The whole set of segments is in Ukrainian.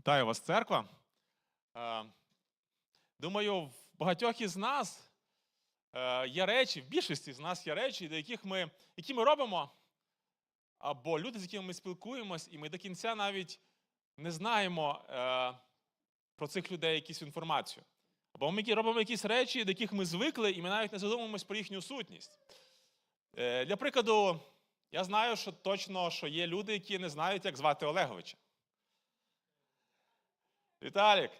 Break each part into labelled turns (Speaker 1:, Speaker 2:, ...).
Speaker 1: Вітаю вас, церква. Е, Думаю, в багатьох із нас е, є речі, в більшості з нас є речі, до яких ми, які ми робимо, або люди, з якими ми спілкуємось, і ми до кінця навіть не знаємо е, про цих людей якусь інформацію. Або ми робимо якісь речі, до яких ми звикли, і ми навіть не задумуємось про їхню сутність. Для прикладу, я знаю, що точно що є люди, які не знають, як звати Олеговича. Віталік.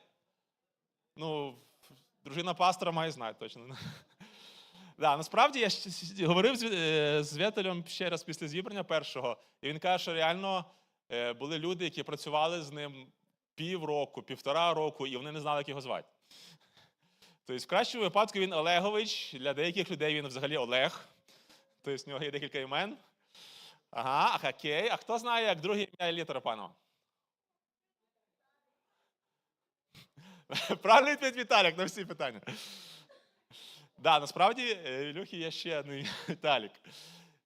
Speaker 1: Ну, дружина пастора має знати точно. Да, насправді я говорив з, е, Віталем ще раз після зібрання першого, і він каже, що реально е, були люди, які працювали з ним півроку, півтора року, і вони не знали, як його звати. Тобто, в кращому випадку він Олегович, для деяких людей він взагалі Олег. Тобто, в нього є декілька імен. Ага, окей. А хто знає, як друге ім'я Іллі Тарапанова? Правильний відповідь Віталік на всі питання. Да, насправді, е, в Ілюхи є ще один Віталік.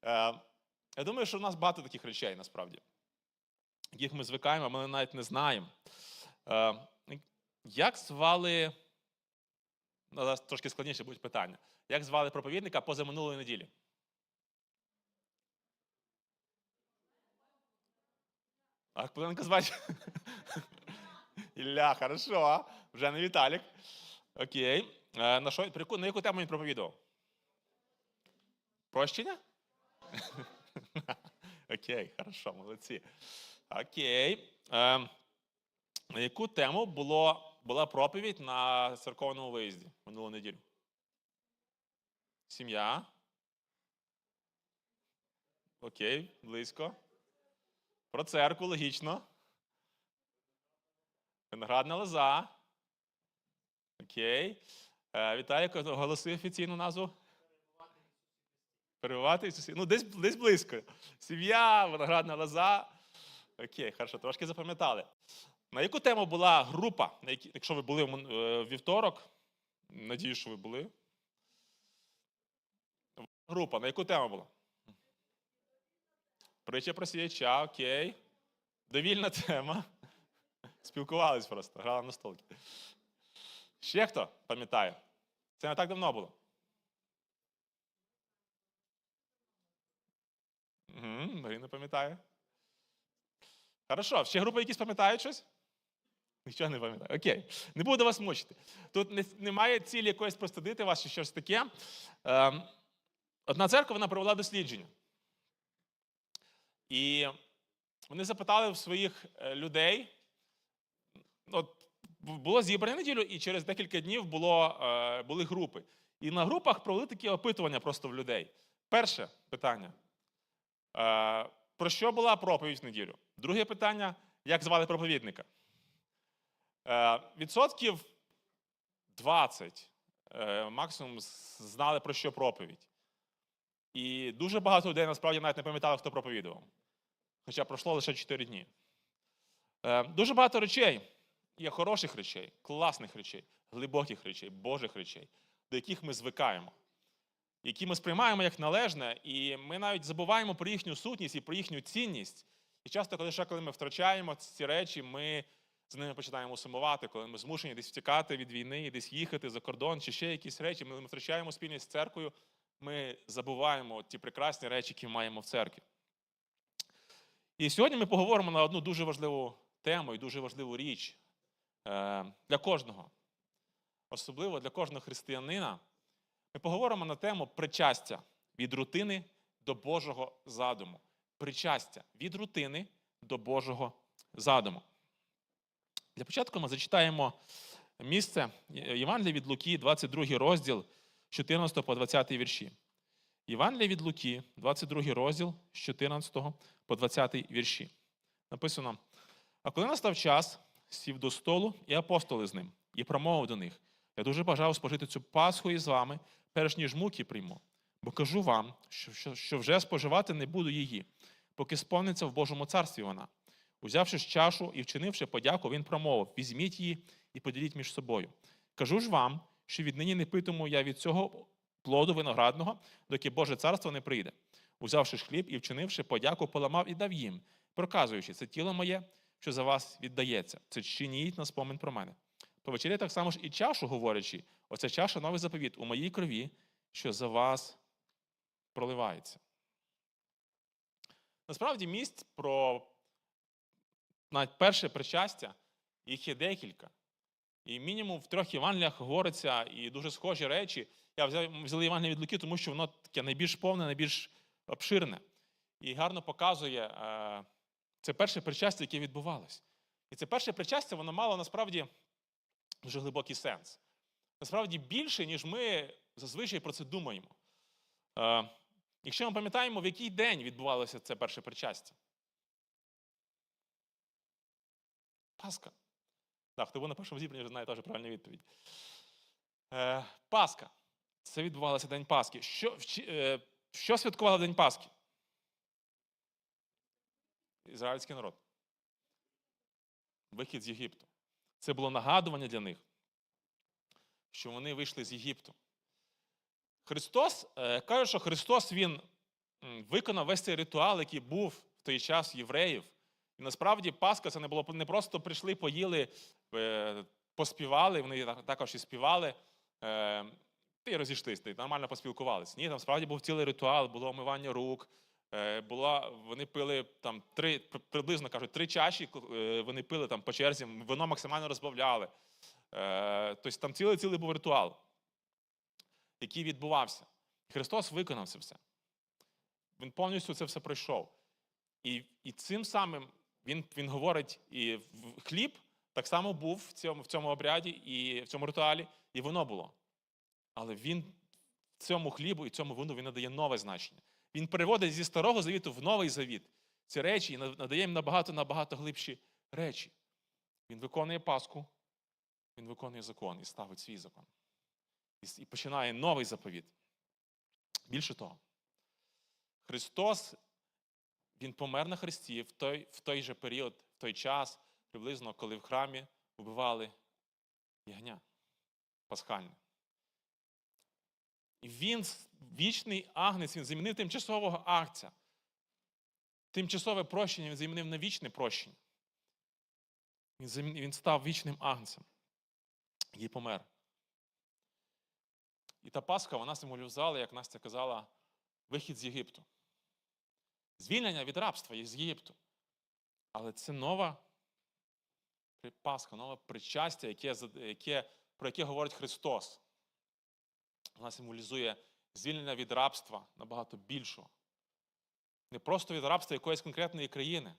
Speaker 1: Е, Я думаю, що в нас багато таких речей насправді, яких ми звикаємо, а ми навіть не знаємо. Е, Як звали. Ну, зараз трошки складніше будуть питання. Як звали проповідника позаминулої неділі? А як звати? Ілля, хорошо. Вже не Віталік. Окей. Е, На, що, на яку тему він проповідував? Прощення? Окей, хорошо, молодці. Окей. Е, на яку тему було, була проповідь на церковному виїзді минулу неділю? Сім'я. Окей, близько. Про церкву, логічно. Виноградна лоза. Окей. Е, Віталік, оголоси офіційну назву. Перебувати Ісусі. Ну, десь, десь близько. Сім'я, виноградна лоза. Окей, хорошо, трошки запам'ятали. На яку тему була група, якщо ви були в е, вівторок? Надію, що ви були. Група, на яку тему була? Притча про сіяча, окей. Довільна тема. Спілкувались просто, грали на столки. Ще хто пам'ятає? Це не так давно було. Марина пам'ятає. Хорошо, ще групи якісь пам'ятають щось? Нічого не пам'ятаю. Окей. Не буду вас мучити. Тут не, немає цілі якоїсь простудити вас чи щось таке. Ем, одна церква вона провела дослідження. І вони запитали в своїх е, людей. От було зібрання неділю, і через декілька днів було, е, були групи. І на групах провели такі опитування просто в людей. Перше питання. Е, Про що була проповідь в неділю? Друге питання: як звали проповідника? Е, Відсотків 20 е, максимум знали про що проповідь. І дуже багато людей насправді навіть не пам'ятали, хто проповідував. Хоча пройшло лише 4 дні. Дуже багато речей є хороших речей, класних речей, глибоких речей, Божих речей, до яких ми звикаємо, які ми сприймаємо як належне, і ми навіть забуваємо про їхню сутність і про їхню цінність. І часто, коли ще коли ми втрачаємо ці речі, ми з ними починаємо сумувати, коли ми змушені десь втікати від війни, десь їхати за кордон, чи ще якісь речі, ми втрачаємо спільність з церквою, ми забуваємо ті прекрасні речі, які маємо в церкві. І сьогодні ми поговоримо на одну дуже важливу тему і дуже важливу річ для кожного, особливо для кожного християнина. Ми поговоримо на тему причастя від рутини до Божого задуму. Причастя від рутини до Божого задуму. Для початку ми зачитаємо місце Євангелія від Луки, 22 розділ, 14 по 20 вірші. Євангелія від Луки, 22 розділ з 14 по 20 вірші. Написано: А коли настав час, сів до столу і апостоли з ним, і промовив до них: Я дуже бажав спожити цю Пасху із вами, перш ніж муки прийму. Бо кажу вам, що, що, що вже споживати не буду її, поки сповниться в Божому царстві вона. Узявши ж чашу і вчинивши подяку, він промовив: Візьміть її і поділіть між собою. Кажу ж вам, що віднині не питиму я від цього плоду виноградного, доки Боже царство не прийде. Узявши ж хліб і вчинивши подяку, поламав і дав їм, проказуючи, це тіло моє, що за вас віддається. Це чиніть на спомин про мене. По вечері так само ж і чашу говорячи, оця чаша новий заповіт у моїй крові, що за вас проливається. Насправді місць про навіть перше причастя, їх є декілька. І мінімум в трьох Євангеліях говориться і дуже схожі речі. Я взяв взяли Євангелія від Луки, тому що воно таке найбільш повне, найбільш обширне. І гарно показує е, це перше причастя, яке відбувалось. І це перше причастя, воно мало насправді дуже глибокий сенс. Насправді більше, ніж ми зазвичай про це думаємо. Е, якщо ми пам'ятаємо, в який день відбувалося це перше причастя? Пасха. Так, хто був на першому зібранні, вже знає теж правильну відповідь. Е, Пасха. Це відбувалося День Пасхи. Що, е, що святкували День Пасхи? Ізраїльський народ. Вихід з Єгипту. Це було нагадування для них, що вони вийшли з Єгипту. Христос е, каже, що Христос Він виконав весь цей ритуал, який був в той час євреїв. І насправді Пасха це не було не просто прийшли, поїли, е, поспівали, вони також і співали, е, й розійшлися, та нормально поспілкувалися. Ні, там справді був цілий ритуал, було омивання рук, була, вони пили там три, приблизно кажуть, три чаші, е, вони пили там по черзі, вино максимально розбавляли. Е, Тобто там цілий цілий був ритуал, який відбувався. Христос виконав це все. Він повністю це все пройшов. І, і цим самим він, він говорить, і хліб так само був в цьому, в цьому обряді і в цьому ритуалі, і воно було. Але він цьому хлібу і цьому вину він надає нове значення. Він переводить зі старого завіту в новий завіт ці речі і надає їм набагато набагато глибші речі. Він виконує Пасху, він виконує закон і ставить свій закон. І, починає новий заповіт. Більше того, Христос він помер на Христі в той, в той же період, в той час, приблизно, коли в храмі вбивали ягня пасхальне. І він, вічний агнець, він замінив тимчасового агця. Тимчасове прощення він замінив на вічне прощення. Він, замін- він став вічним агнцем, який помер. І та Пасха, вона символізувала, як Настя казала, вихід з Єгипту. Звільнення від рабства з Єгипту. Але це нова Пасха, нове причастя, яке, яке, про яке говорить Христос. Вона символізує звільнення від рабства набагато більшого. Не просто від рабства якоїсь конкретної країни.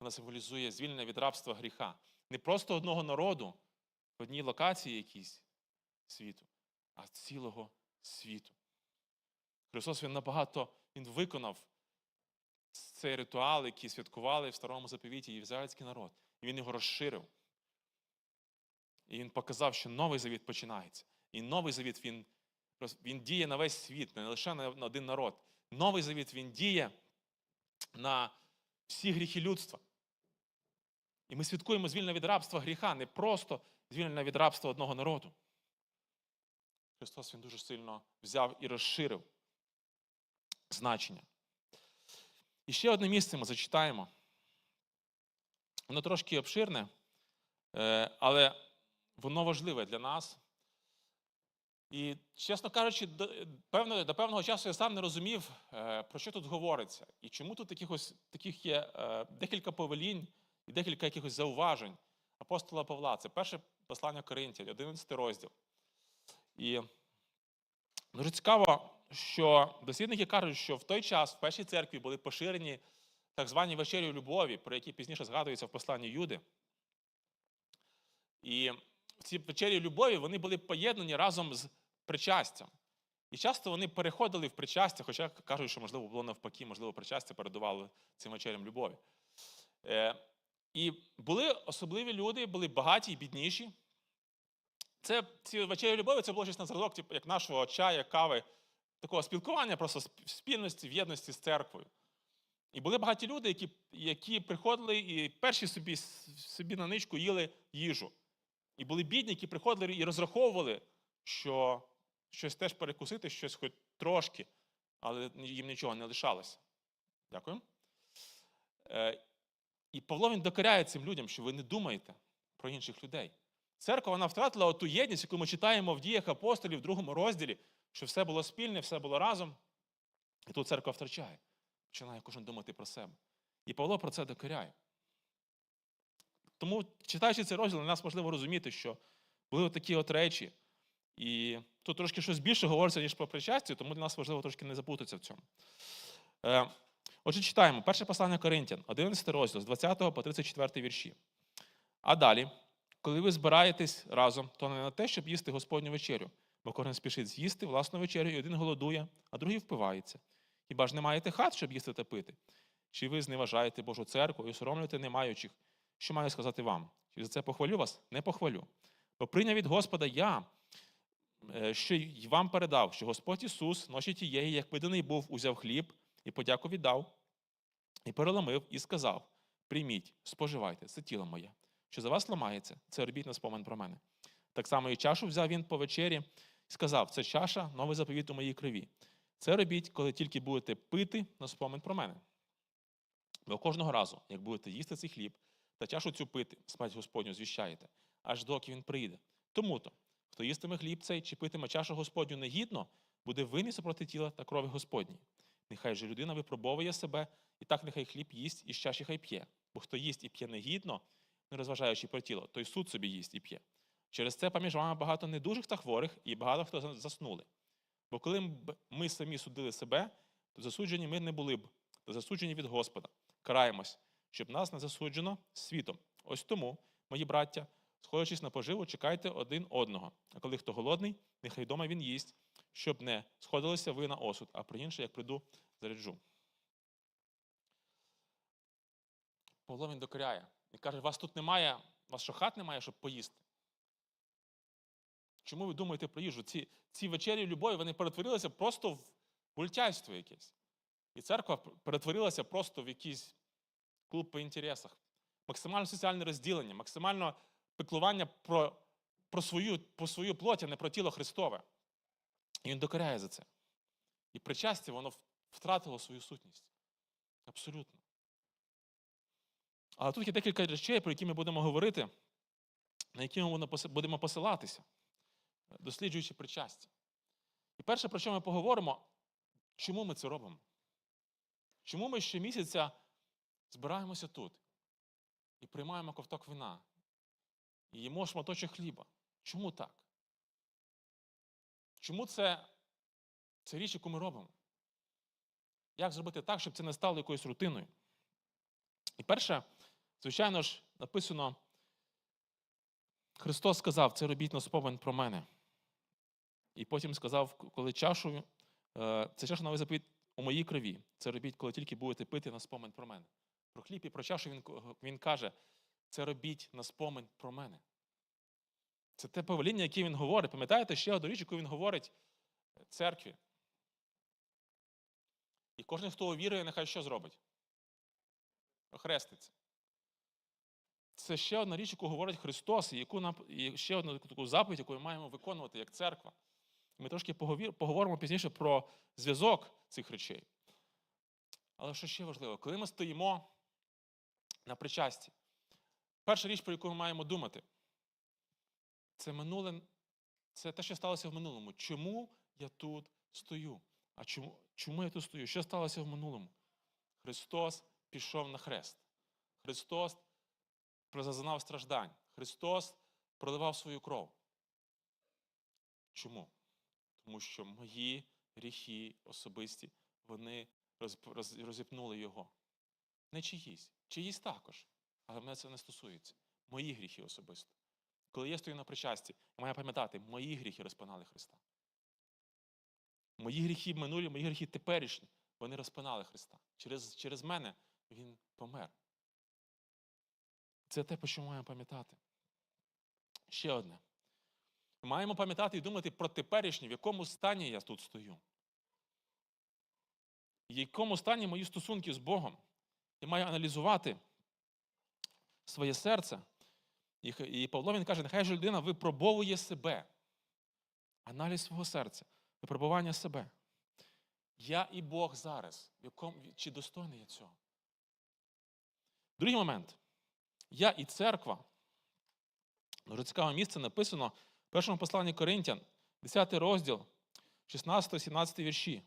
Speaker 1: Вона символізує звільнення від рабства гріха. Не просто одного народу в одній локації якійсь світу, а цілого світу. Христос Він набагато Він виконав цей ритуал, який святкували в старому заповіті євізраїльський народ. І він його розширив. І він показав, що новий завіт починається. І новий завіт він, він діє на весь світ, не лише на один народ. Новий завіт він діє на всі гріхи людства. І ми святкуємо звільнення від рабства гріха, не просто звільнення від рабства одного народу. Христос Він дуже сильно взяв і розширив значення. І ще одне місце ми зачитаємо. Воно трошки обширне, е, але воно важливе для нас. І, чесно кажучи, до, певно, до певного часу я сам не розумів, е, про що тут говориться, і чому тут якихось, таких є е, декілька повелінь і декілька якихось зауважень апостола Павла. Це перше послання Коринтів, 11 розділ. І дуже цікаво, що дослідники кажуть, що в той час в першій церкві були поширені так звані вечері любові, про які пізніше згадуються в посланні Юди. І ці вечері любові вони були поєднані разом з причастям. І часто вони переходили в причастя, хоча кажуть, що, можливо, було навпаки, можливо, причастя передувало цим вечерям любові. Е, і були особливі люди, були багаті і бідніші. Це ці вечері любові це було щось на зразок, типу, як нашого чая, кави, такого спілкування, просто спільності, в єдності з церквою. І були багаті люди, які, які приходили і перші собі, собі на ничку їли їжу. І були бідні, які приходили і розраховували, що щось теж перекусити, щось хоч трошки, але їм нічого не лишалося. Дякую. Е, І Павло він докоряє цим людям, що ви не думаєте про інших людей. Церква вона втратила оту єдність, яку ми читаємо в діях апостолів в другому розділі, що все було спільне, все було разом. І тут церква втрачає. Починає кожен думати про себе. І Павло про це докоряє. Тому, читаючи цей розділ, для нас можливо розуміти, що були такі от речі. І тут трошки щось більше говориться, ніж про причастя, тому для нас важливо трошки не запутатися в цьому. Е, Отже, читаємо перше послання Коринтян, 11 розділ з 20 по 34 вірші. А далі, коли ви збираєтесь разом, то не на те, щоб їсти Господню вечерю, бо кожен спішить з'їсти власну вечерю, і один голодує, а другий впивається. Хіба ж не маєте хат, щоб їсти та пити? Чи ви зневажаєте Божу церкву і соромлюєте немаючих? Що маю сказати вам? Чи за це похвалю вас? Не похвалю. Бо прийняв від Господа я, е, що й вам передав, що Господь Ісус, ночі тієї, як виданий був, узяв хліб і подяку віддав, і переломив, і сказав: Прийміть, споживайте, це тіло моє, що за вас ламається, це робіть на спомин про мене. Так само і чашу взяв він по вечері і сказав: Це чаша, новий заповіт у моїй крові. Це робіть, коли тільки будете пити на спомин про мене. Бо кожного разу, як будете їсти цей хліб та чашу цю пити, смерть Господню звіщаєте, аж доки він прийде. Тому то, хто їстиме хліб цей чи питиме чашу Господню негідно, буде винний супроти тіла та крові Господній. Нехай же людина випробовує себе, і так нехай хліб їсть і чаші хай п'є. Бо хто їсть і п'є негідно, не розважаючи про тіло, той суд собі їсть і п'є. Через це поміж вами багато недужих та хворих, і багато хто заснули. Бо коли б ми самі судили себе, то засуджені ми не були б, то засуджені від Господа. Караємось, щоб нас не засуджено світом. Ось тому, мої браття, сходячись на поживу, чекайте один одного. А коли хто голодний, нехай вдома він їсть, щоб не сходилися ви на осуд, а про інше, як прийду, заряджу. Павло він докоряє. Він каже, вас тут немає, вас що хат немає, щоб поїсти. Чому ви думаєте про їжу? Ці, ці вечері любові вони перетворилися просто в гультяйство якесь. І церква перетворилася просто в якийсь клуб по інтересах. Максимальне соціальне розділення, максимальне піклування про, про, свою, про свою плоть, а не про тіло Христове. І він докоряє за це. І причастя, воно втратило свою сутність. Абсолютно. Але тут є декілька речей, про які ми будемо говорити, на які ми будемо посилатися, досліджуючи причастя. І перше, про що ми поговоримо, чому ми це робимо? Чому ми щомісяця збираємося тут і приймаємо ковток вина, і їмо шматочок хліба? Чому так? Чому це, це річ, яку ми робимо? Як зробити так, щоб це не стало якоюсь рутиною? І перше, звичайно ж, написано, Христос сказав, це робіть на спомин про мене. І потім сказав, коли чашу, е, це чаша новий заповіт у моїй крові. Це робіть, коли тільки будете пити на спомин про мене. Про хліб і про чашу він, він каже, це робіть на спомин про мене. Це те повеління, яке він говорить. Пам'ятаєте ще одну річ, яку він говорить церкві. І кожен, хто увірує, нехай що зробить? Охреститься. Це ще одна річ, яку говорить Христос, і яку нам і ще одну таку заповідь, яку ми маємо виконувати як церква. Ми трошки поговоримо пізніше про зв'язок цих речей. Але що ще важливо, коли ми стоїмо на причасті, перша річ, про яку ми маємо думати, це минуле, це те, що сталося в минулому. Чому я тут стою? А чому, чому я тут стою? Що сталося в минулому? Христос пішов на хрест. Христос зазнав страждань. Христос проливав свою кров. Чому? Тому що мої гріхи особисті, вони розіпнули його. Не чиїсь, чиїсь також. Але мене це не стосується. Мої гріхи особисто. Коли я стою на причасті, я маю пам'ятати, мої гріхи розпинали Христа. Мої гріхи минулі, мої гріхи теперішні, вони розпинали Христа. Через, через мене Він помер. Це те, про що маємо пам'ятати. Ще одне. Маємо пам'ятати і думати про теперішнє, в якому стані я тут стою. В якому стані мої стосунки з Богом. Я маю аналізувати своє серце. І Павло він каже, нехай же людина випробовує себе. Аналіз свого серця, випробування себе. Я і Бог зараз, в якому, чи достойний я цього? Другий момент. Я і церква. Дуже цікаве місце написано в першому посланні Коринтян, 10 розділ, 16-17 вірші.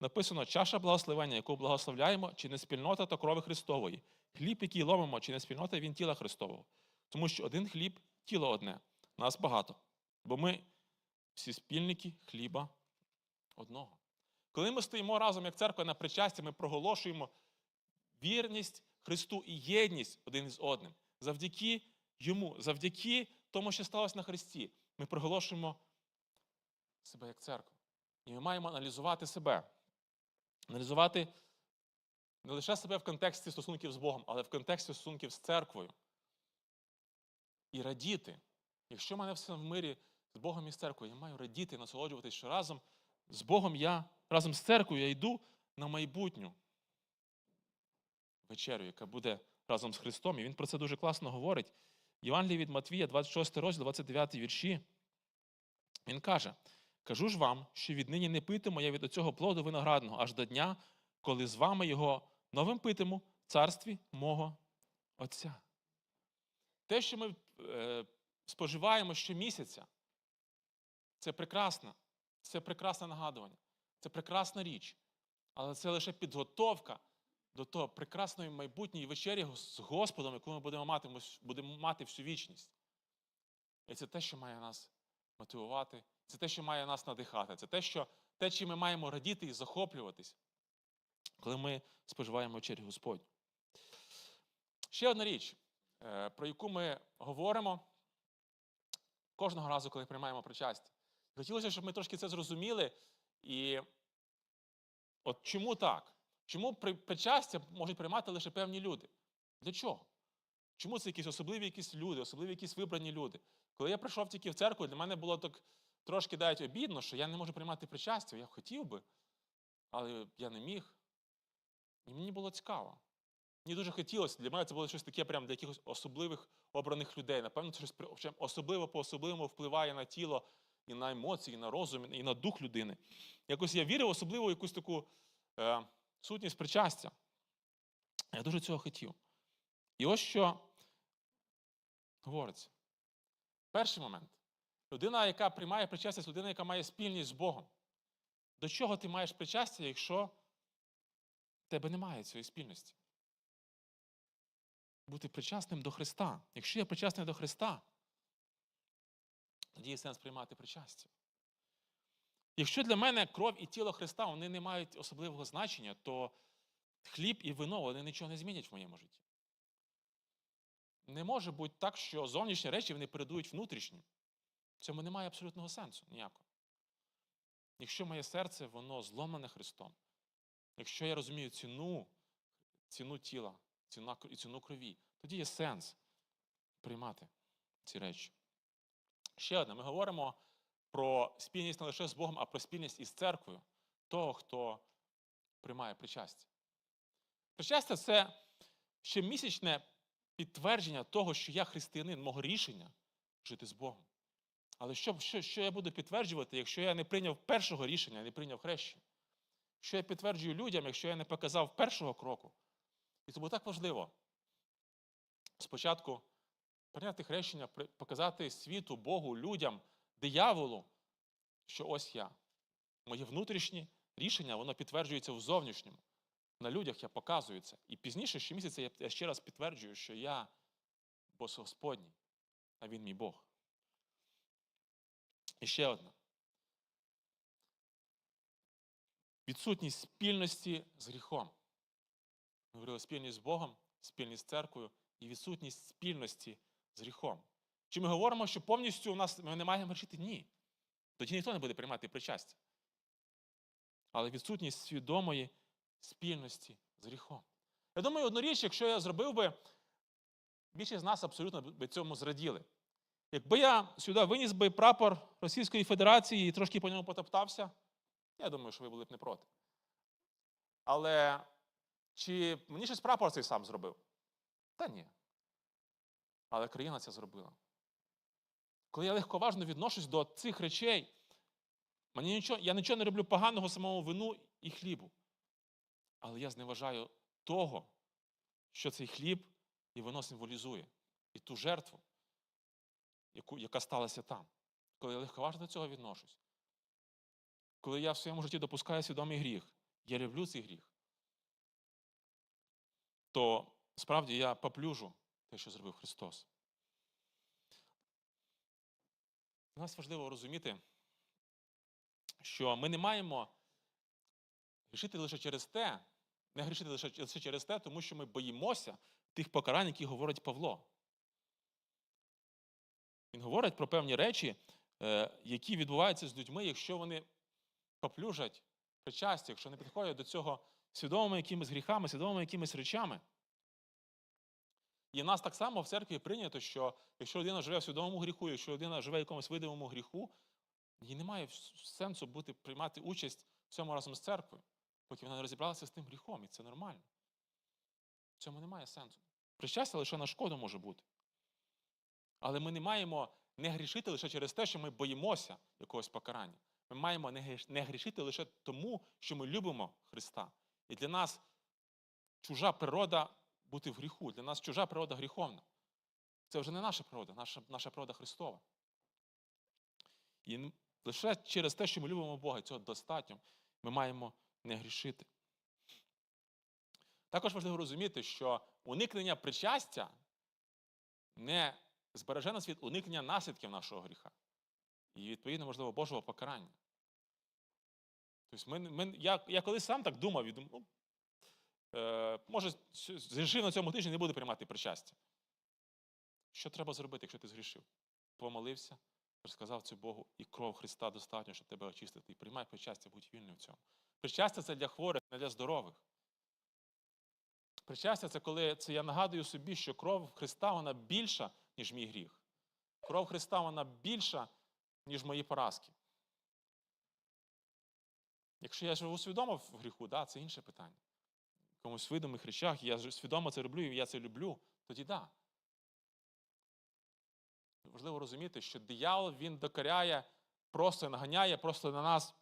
Speaker 1: Написано: чаша благословення, яку благословляємо, чи не спільнота та крови Христової. Хліб, який ломимо, чи не спільнота він тіла Христового. Тому що один хліб тіло одне, нас багато. Бо ми всі спільники хліба одного. Коли ми стоїмо разом як церква на причасті, ми проголошуємо вірність Христу і єдність один із одним. Завдяки Йому, завдяки тому, що сталося на Христі, ми проголошуємо себе як церква. І ми маємо аналізувати себе. Аналізувати не лише себе в контексті стосунків з Богом, але в контексті стосунків з церквою. І радіти. Якщо в мене все в мирі з Богом і з церквою, я маю радіти і насолоджуватись, що разом з Богом я, разом з церквою я йду на майбутню вечерю, яка буде разом з Христом. І він про це дуже класно говорить. Євангелії від Матвія, 26 розділ, 29 вірші. Він каже: Кажу ж вам, що віднині не питиму я від оцього плоду виноградного аж до дня, коли з вами його новим питиму в царстві мого Отця. Те, що ми е, споживаємо щомісяця, це прекрасно, це прекрасне нагадування, це прекрасна річ. Але це лише підготовка до того прекрасної майбутньої вечері з Господом, яку ми будемо мати, будемо мати всю вічність. І це те, що має нас мотивувати, це те, що має нас надихати, це те, що, те чим ми маємо радіти і захоплюватись, коли ми споживаємо вечері Господь. Ще одна річ, е, про яку ми говоримо кожного разу, коли приймаємо причастя. Хотілося, щоб ми трошки це зрозуміли. І от чому так? Чому причастя можуть приймати лише певні люди? Для чого? Чому це якісь особливі якісь люди, особливі якісь вибрані люди? Коли я прийшов тільки в церкву, для мене було так трошки навіть обідно, що я не можу приймати причастя. Я хотів би, але я не міг. І мені було цікаво. Мені дуже хотілося, для мене це було щось таке прям для якихось особливих обраних людей. Напевно, це щось особливо по-особливому впливає на тіло, і на емоції, і на розум, і на дух людини. Якось я вірив особливо в якусь таку е, сутність причастя. Я дуже цього хотів. І ось що говориться. Перший момент. Людина, яка приймає причастя, людина, яка має спільність з Богом. До чого ти маєш причастя, якщо в тебе немає цієї спільності? Бути причасним до Христа. Якщо я причасний до Христа, тоді є сенс приймати причастя. Якщо для мене кров і тіло Христа вони не мають особливого значення, то хліб і вино вони нічого не змінять в моєму житті. Не може бути так, що зовнішні речі вони передують внутрішнім. В цьому немає абсолютного сенсу ніякого. Якщо моє серце, воно зломане Христом, якщо я розумію ціну, ціну тіла ціна, і ціну крові, тоді є сенс приймати ці речі. Ще одне, ми говоримо про спільність не лише з Богом, а про спільність із церквою того, хто приймає причастя. Причастя це щомісячне підтвердження того, що я християнин, мого рішення жити з Богом. Але що, що, що я буду підтверджувати, якщо я не прийняв першого рішення, не прийняв хрещення? Що я підтверджую людям, якщо я не показав першого кроку? І тому так важливо спочатку прийняти хрещення, показати світу, Богу, людям, дияволу, що ось я. Моє внутрішнє рішення, воно підтверджується в зовнішньому. На людях я показую це. І пізніше, щомісяця, я- ще раз підтверджую, що я бос Господній, а Він мій Бог. І ще одне. Відсутність спільності з гріхом. Ми говорили спільність з Богом, спільність з церквою і відсутність спільності з гріхом. Чи ми говоримо, що повністю у нас ми не маємо грішити? Ні. Тоді ніхто не буде приймати причастя. Але відсутність свідомої спільності з гріхом. Я думаю, одну річ, якщо я зробив би, більшість з нас абсолютно би цьому зраділи. Якби я сюди виніс би прапор Російської Федерації і трошки по ньому потоптався, я думаю, що ви були б не проти. Але чи мені щось прапор цей сам зробив? Та ні. Але країна це зробила. Коли я легковажно відношусь до цих речей, мені нічого, я нічого не роблю поганого самому вину і хлібу. Але я зневажаю того, що цей хліб і воно символізує. І ту жертву, яку, яка сталася там. Коли я легковажно до цього відношусь. Коли я в своєму житті допускаю свідомий гріх, я люблю цей гріх, то справді я поплюжу те, що зробив Христос. Для нас важливо розуміти, що ми не маємо грішити лише через те, не грішити лише, через те, тому що ми боїмося тих покарань, які говорить Павло. Він говорить про певні речі, е, які відбуваються з людьми, якщо вони поплюжать причастя, якщо не підходять до цього свідомими якимись гріхами, свідомими якимись речами. І в нас так само в церкві прийнято, що якщо людина живе в свідомому гріху, якщо людина живе в якомусь видимому гріху, їй немає сенсу бути, приймати участь в цьому разом з церквою, поки вона не розібралася з тим гріхом, і це нормально. В цьому немає сенсу. Причастя лише на шкоду може бути. Але ми не маємо не грішити лише через те, що ми боїмося якогось покарання. Ми маємо не грішити лише тому, що ми любимо Христа. І для нас чужа природа бути в гріху. Для нас чужа природа гріховна. Це вже не наша природа, наша, наша природа Христова. І лише через те, що ми любимо Бога, цього достатньо, ми маємо не грішити. Також важливо розуміти, що уникнення причастя не збереже нас від уникнення наслідків нашого гріха. І, відповідно, можливо, Божого покарання. Тобто, ми, ми, я, я колись сам так думав, і думав, ну, е, може, згрішив на цьому тижні не буде приймати причастя. Що треба зробити, якщо ти згрішив? Помолився, розказав це Богу, і кров Христа достатньо, щоб тебе очистити. І приймай причастя, будь вільним в цьому. Причастя це для хворих, не для здорових. Причастя це коли це я нагадую собі, що кров Христа вона більша, ніж мій гріх. Кров Христа вона більша, ніж мої поразки. Якщо я живу свідомо в гріху, да, це інше питання. В якомусь видимих речах, я свідомо це роблю, і я це люблю, тоді да. Важливо розуміти, що диявол він докоряє, просто наганяє просто на нас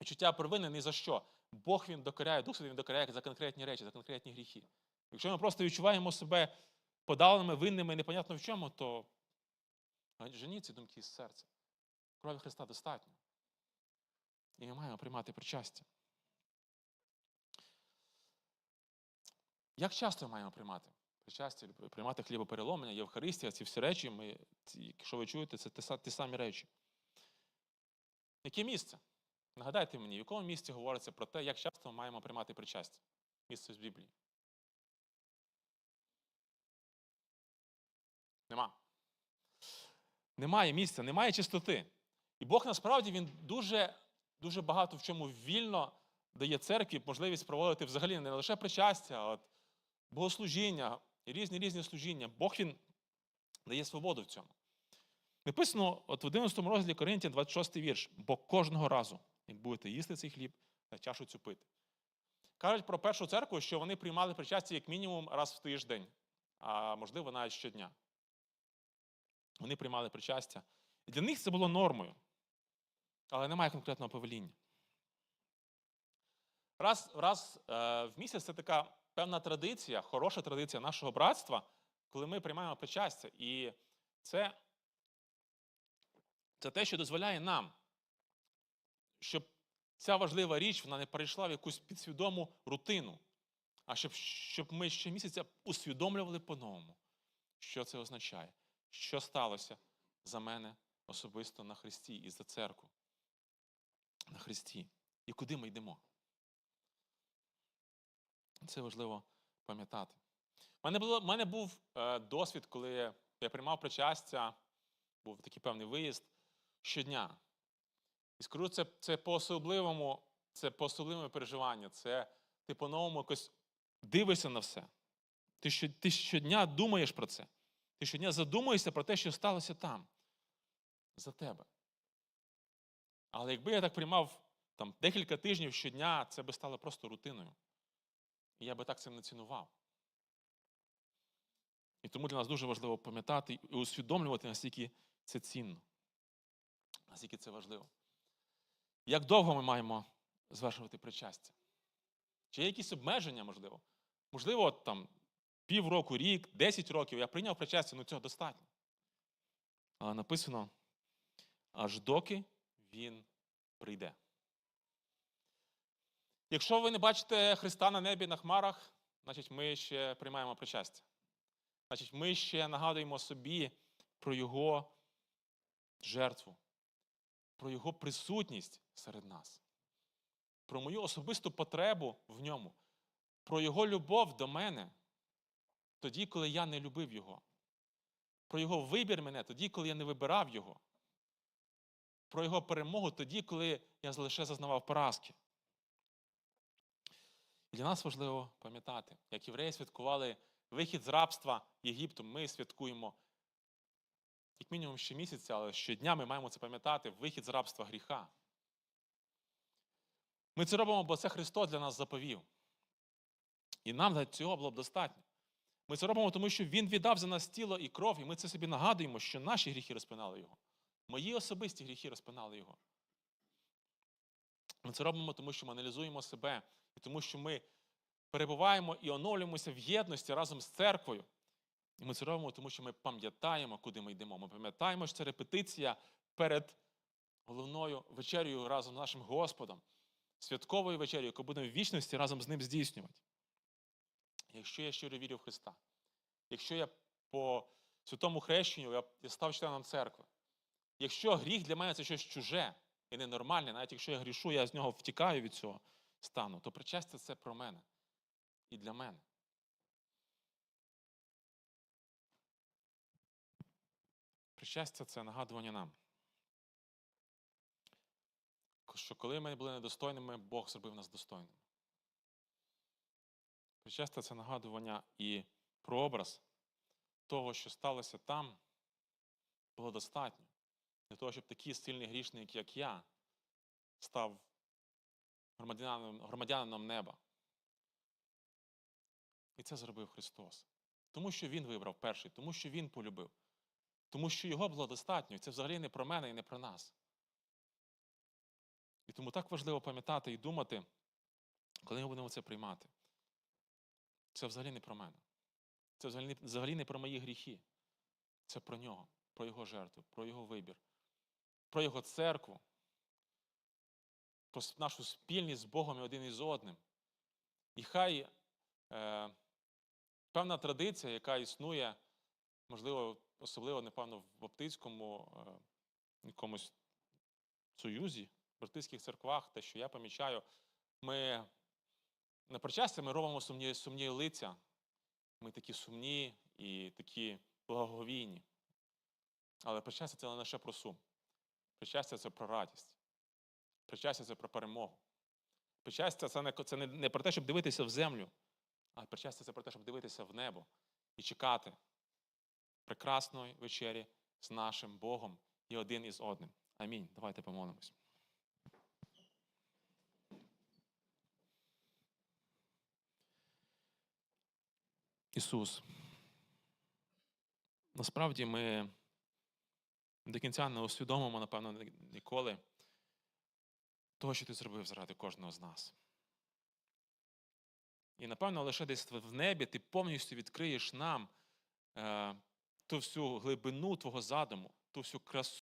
Speaker 1: відчуття провини ні за що. Бог він докоряє, Дух Святий він докоряє за конкретні речі, за конкретні гріхи. Якщо ми просто відчуваємо себе подавленими, винними, непонятно в чому, то женіть ці думки з серця. Крові Христа достатньо. І ми маємо приймати причастя. Як часто ми маємо приймати причастя, приймати хлібопереломлення, Євхаристія, ці всі речі, ми, якщо ви чуєте, це ті самі речі. Яке місце? Нагадайте мені, в якому місці говориться про те, як часто ми маємо приймати причастя? Місце з Біблії. Нема. Немає місця, немає чистоти. І Бог насправді він дуже, дуже багато в чому вільно дає церкві можливість проводити взагалі не лише причастя, а от богослужіння, різні різні служіння. Бог він дає свободу в цьому. Написано от в 11 розділі Коринтян 26 вірш, бо кожного разу, як будете їсти цей хліб, та чашу цю пити. Кажуть про першу церкву, що вони приймали причастя як мінімум раз в тиждень, а можливо навіть щодня. Вони приймали причастя. І для них це було нормою. Але немає конкретного повеління. Раз, раз е, в місяць це така певна традиція, хороша традиція нашого братства, коли ми приймаємо причастя. І це, це те, що дозволяє нам, щоб ця важлива річ вона не перейшла в якусь підсвідому рутину, а щоб, щоб ми щомісяця усвідомлювали по-новому, що це означає, що сталося за мене особисто на Христі і за церкву. На Христі. І куди ми йдемо. Це важливо пам'ятати. У мене, було, в мене був е, досвід, коли я приймав причастя, був такий певний виїзд щодня. І скажу, це, це по-особливому, це по-особливе переживання. Це ти по-новому якось дивишся на все. Ти, що, ти щодня думаєш про це. Ти щодня задумуєшся про те, що сталося там, за тебе. Але якби я так приймав там, декілька тижнів щодня, це би стало просто рутиною. І я би так цим не цінував. І тому для нас дуже важливо пам'ятати і усвідомлювати, наскільки це цінно, наскільки це важливо. Як довго ми маємо звершувати причастя? Чи є якісь обмеження, можливо? Можливо, там півроку, рік, 10 років, я прийняв причастя, ну цього достатньо. Але написано, аж доки він прийде. Якщо ви не бачите Христа на небі на хмарах, значить ми ще приймаємо причастя. Значить, ми ще нагадуємо собі про Його жертву, про Його присутність серед нас, про мою особисту потребу в ньому, про Його любов до мене тоді, коли я не любив Його, про Його вибір мене тоді, коли я не вибирав Його, про Його перемогу тоді, коли я лише зазнавав поразки. Для нас важливо пам'ятати, як євреї святкували вихід з рабства Єгипту, ми святкуємо як мінімум щомісяця, але щодня ми маємо це пам'ятати, вихід з рабства гріха. Ми це робимо, бо це Христос для нас заповів. І нам для цього було б достатньо. Ми це робимо, тому що Він віддав за нас тіло і кров, і ми це собі нагадуємо, що наші гріхи розпинали Його. Мої особисті гріхи розпинали Його. Ми це робимо, тому що ми аналізуємо себе, і тому що ми перебуваємо і оновлюємося в єдності разом з церквою. І ми це робимо, тому що ми пам'ятаємо, куди ми йдемо. Ми пам'ятаємо, що це репетиція перед головною вечерею разом з нашим Господом, святковою вечерею, яку будемо в вічності разом з ним здійснювати. Якщо я щиро вірю в Христа, якщо я по святому хрещенню я я став членом церкви, якщо гріх для мене це щось чуже і ненормальне, навіть якщо я грішу, я з нього втікаю від цього стану, то причастя це про мене і для мене. Причастя це нагадування нам. Що коли ми були недостойними, Бог зробив нас достойними. Причастя це нагадування і прообраз того, що сталося там, було достатньо. Для того, щоб такий сильний грішник, як я, став громадянином, громадянином неба. І це зробив Христос. Тому що Він вибрав перший, тому що Він полюбив. Тому що його було достатньо. Це взагалі не про мене і не про нас. І тому так важливо пам'ятати і думати, коли ми будемо це приймати. Це взагалі не про мене. Це взагалі, взагалі не про мої гріхи. Це про нього, про його жертву, про його вибір, про його церкву, про нашу спільність з Богом і один із одним. І хай е, певна традиція, яка існує, можливо, особливо, напевно, в Баптистському е, якомусь союзі, в баптистських церквах, те, що я помічаю, ми на причастя ми робимо сумні, сумні лиця. Ми такі сумні і такі благоговійні. Але причастя це не лише про сум. Причастя це про радість. Причастя це про перемогу. Причастя це не, це не, не про те, щоб дивитися в землю, а причастя це про те, щоб дивитися в небо і чекати прекрасної вечері з нашим Богом і один із одним. Амінь. Давайте помолимось. Ісус. Насправді ми до кінця не усвідомимо, напевно, ніколи того, що ти зробив заради кожного з нас. І, напевно, лише десь в небі ти повністю відкриєш нам е, ту всю глибину Твого задуму, ту всю красу.